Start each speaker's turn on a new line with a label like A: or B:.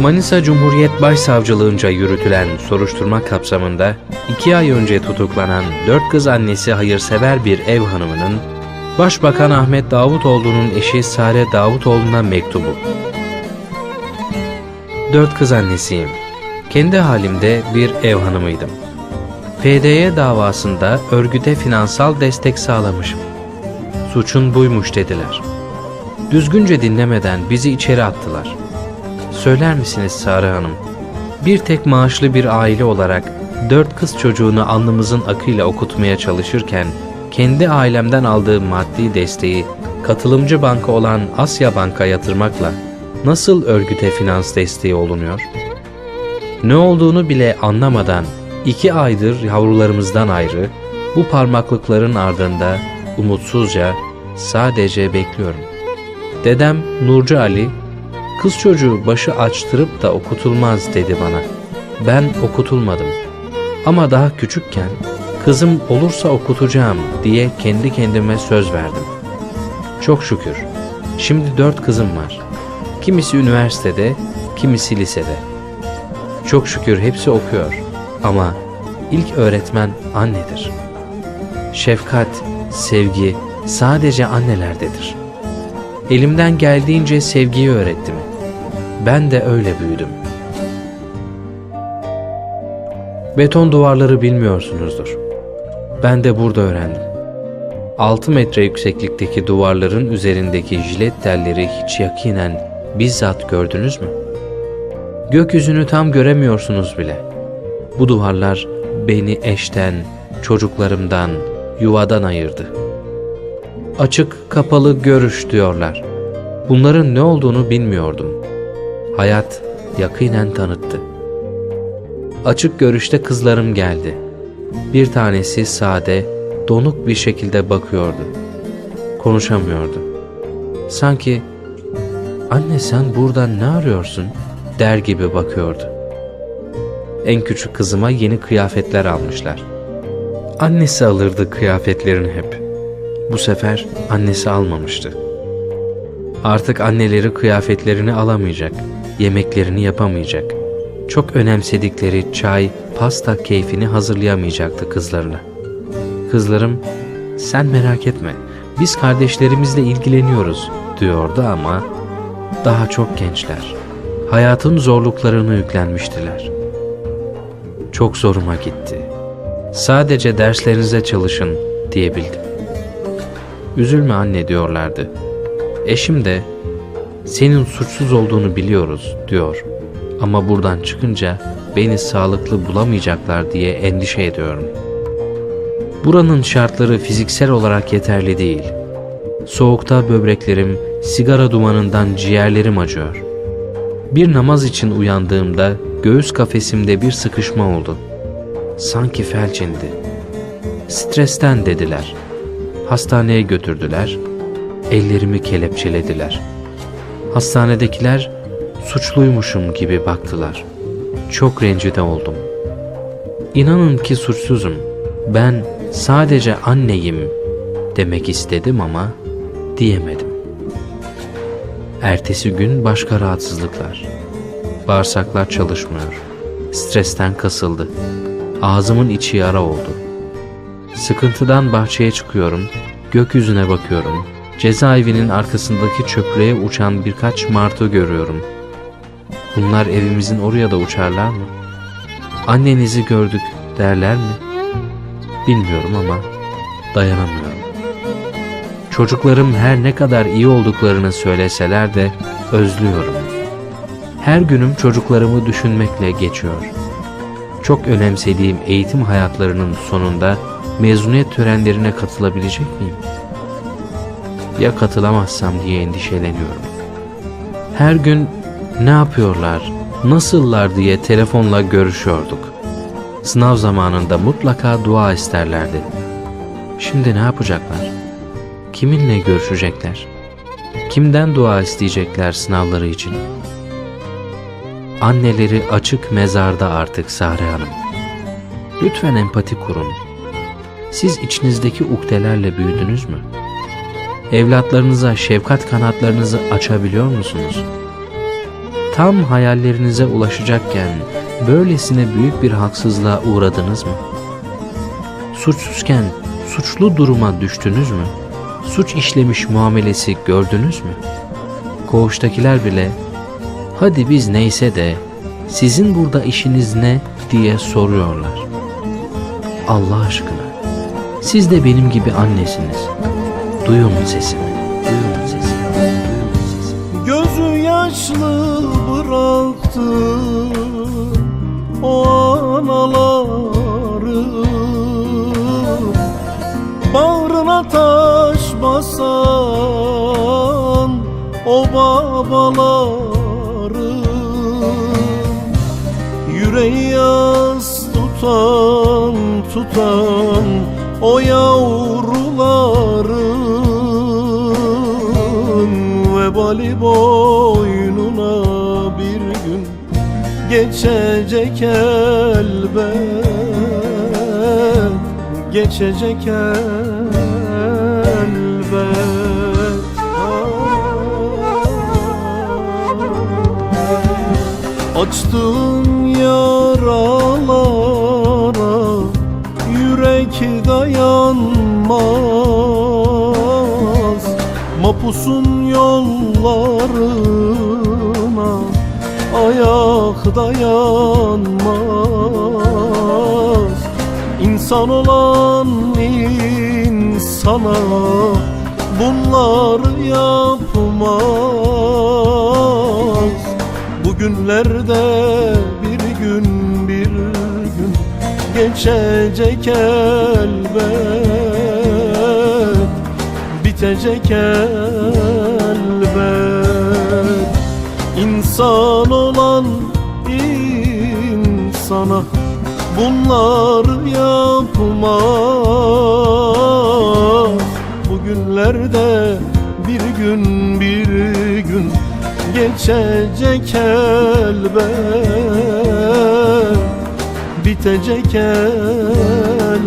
A: Manisa Cumhuriyet Başsavcılığınca yürütülen soruşturma kapsamında iki ay önce tutuklanan dört kız annesi hayırsever bir ev hanımının Başbakan Ahmet Davutoğlu'nun eşi Sare Davutoğlu'na mektubu. Dört kız annesiyim. Kendi halimde bir ev hanımıydım. PDY davasında örgüte finansal destek sağlamışım. Suçun buymuş dediler. Düzgünce dinlemeden bizi içeri attılar. Söyler misiniz Sare Hanım? Bir tek maaşlı bir aile olarak dört kız çocuğunu alnımızın akıyla okutmaya çalışırken kendi ailemden aldığım maddi desteği katılımcı banka olan Asya Bank'a yatırmakla nasıl örgüte finans desteği olunuyor? Ne olduğunu bile anlamadan iki aydır yavrularımızdan ayrı bu parmaklıkların ardında umutsuzca sadece bekliyorum. Dedem Nurcu Ali kız çocuğu başı açtırıp da okutulmaz dedi bana. Ben okutulmadım. Ama daha küçükken kızım olursa okutacağım diye kendi kendime söz verdim. Çok şükür. Şimdi dört kızım var. Kimisi üniversitede, kimisi lisede. Çok şükür hepsi okuyor. Ama ilk öğretmen annedir. Şefkat, sevgi sadece annelerdedir. Elimden geldiğince sevgiyi öğrettim. Ben de öyle büyüdüm. Beton duvarları bilmiyorsunuzdur. Ben de burada öğrendim. 6 metre yükseklikteki duvarların üzerindeki jilet telleri hiç yakinen bizzat gördünüz mü? Gökyüzünü tam göremiyorsunuz bile. Bu duvarlar beni eşten, çocuklarımdan, yuvadan ayırdı. Açık, kapalı görüş diyorlar. Bunların ne olduğunu bilmiyordum. Hayat yakinen tanıttı. Açık görüşte kızlarım geldi. Bir tanesi sade, donuk bir şekilde bakıyordu. Konuşamıyordu. Sanki "Anne sen burada ne arıyorsun?" der gibi bakıyordu. En küçük kızıma yeni kıyafetler almışlar. Annesi alırdı kıyafetlerini hep. Bu sefer annesi almamıştı. Artık anneleri kıyafetlerini alamayacak, yemeklerini yapamayacak. Çok önemsedikleri çay, pasta keyfini hazırlayamayacaktı kızlarına. Kızlarım, sen merak etme, biz kardeşlerimizle ilgileniyoruz diyordu ama daha çok gençler. Hayatın zorluklarını yüklenmiştiler. Çok zoruma gitti. Sadece derslerinize çalışın diyebildim. Üzülme anne diyorlardı. Eşim de senin suçsuz olduğunu biliyoruz diyor. Ama buradan çıkınca beni sağlıklı bulamayacaklar diye endişe ediyorum. Buranın şartları fiziksel olarak yeterli değil. Soğukta böbreklerim, sigara dumanından ciğerlerim acıyor. Bir namaz için uyandığımda göğüs kafesimde bir sıkışma oldu. Sanki felç indi. Stresten dediler. Hastaneye götürdüler. Ellerimi kelepçelediler. Hastanedekiler suçluymuşum gibi baktılar. Çok rencide oldum. İnanın ki suçsuzum. Ben sadece anneyim demek istedim ama diyemedim. Ertesi gün başka rahatsızlıklar. Bağırsaklar çalışmıyor. Stresten kasıldı. Ağzımın içi yara oldu. Sıkıntıdan bahçeye çıkıyorum, gökyüzüne bakıyorum. Cezaevinin arkasındaki çöplüğe uçan birkaç martı görüyorum. Bunlar evimizin oraya da uçarlar mı? Annenizi gördük derler mi? Bilmiyorum ama dayanamıyorum. Çocuklarım her ne kadar iyi olduklarını söyleseler de özlüyorum. Her günüm çocuklarımı düşünmekle geçiyor. Çok önemsediğim eğitim hayatlarının sonunda mezuniyet törenlerine katılabilecek miyim? Ya katılamazsam diye endişeleniyorum. Her gün ne yapıyorlar, nasıllar diye telefonla görüşüyorduk. Sınav zamanında mutlaka dua isterlerdi. Şimdi ne yapacaklar? Kiminle görüşecekler? Kimden dua isteyecekler sınavları için? Anneleri açık mezarda artık Sare Hanım. Lütfen empati kurun. Siz içinizdeki ukdelerle büyüdünüz mü? Evlatlarınıza şefkat kanatlarınızı açabiliyor musunuz? tam hayallerinize ulaşacakken böylesine büyük bir haksızlığa uğradınız mı? Suçsuzken suçlu duruma düştünüz mü? Suç işlemiş muamelesi gördünüz mü? Koğuştakiler bile hadi biz neyse de sizin burada işiniz ne diye soruyorlar. Allah aşkına siz de benim gibi annesiniz. Duyun sesimi, duyun sesimi, duyun.
B: Gözü yaşlı bıraktı o anaları Bağrına taş basan o babaları Yüreği yas tutan tutan o yavruların Vebali boynuna bir gün geçecek elbet Geçecek elbet. Açtığın yaralara yürek dayanmaz Mapusun yollarına ayak dayanmaz. İnsan olan insana bunlar yapmaz. Bugünlerde geçecek elbet Bitecek elbet. İnsan olan insana bunlar yapmaz. Bugünlerde bir gün bir gün geçecek elbet bitecek elbet.